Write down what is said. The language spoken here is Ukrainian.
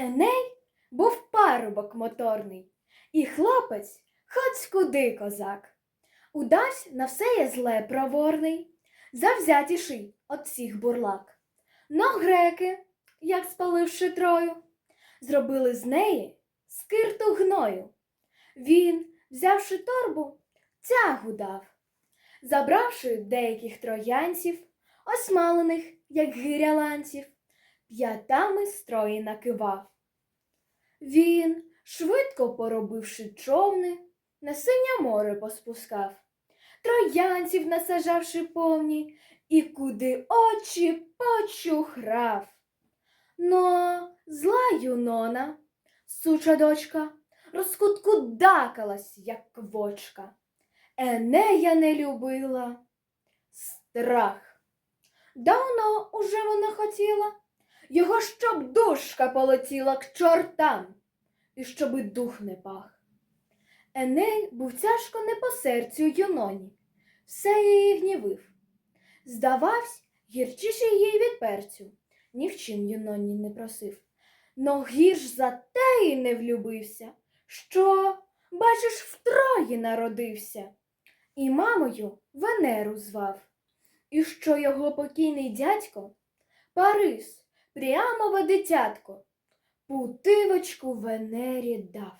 Еней був парубок моторний, і хлопець хоч скуди козак. Удась на все є зле проворний, завзятіший от всіх бурлак. Но греки, як спаливши трою, зробили з неї скирту гною. Він, взявши торбу, тягу дав, забравши деяких троянців, осмалених, як гиря ланців, п'ятами строї накивав. Він, швидко поробивши човни, на синє море поспускав, троянців насажавши повні, і куди очі почухрав. Но зла юнона, суча дочка, розкуткудакалась, як квочка. Енея не любила страх. Давно уже вона хотіла, його щоб душка полетіла к чортам, і щоби дух не пах. Еней був тяжко не по серцю юноні, все її гнівив. Здававсь, гірчіше їй від перцю, ні в чим юноні не просив. Но гірш за те й не влюбився, що, бачиш, втрої народився, і мамою Венеру звав, і що його покійний дядько Парис, прямове дитятко, путивочку Венері дав.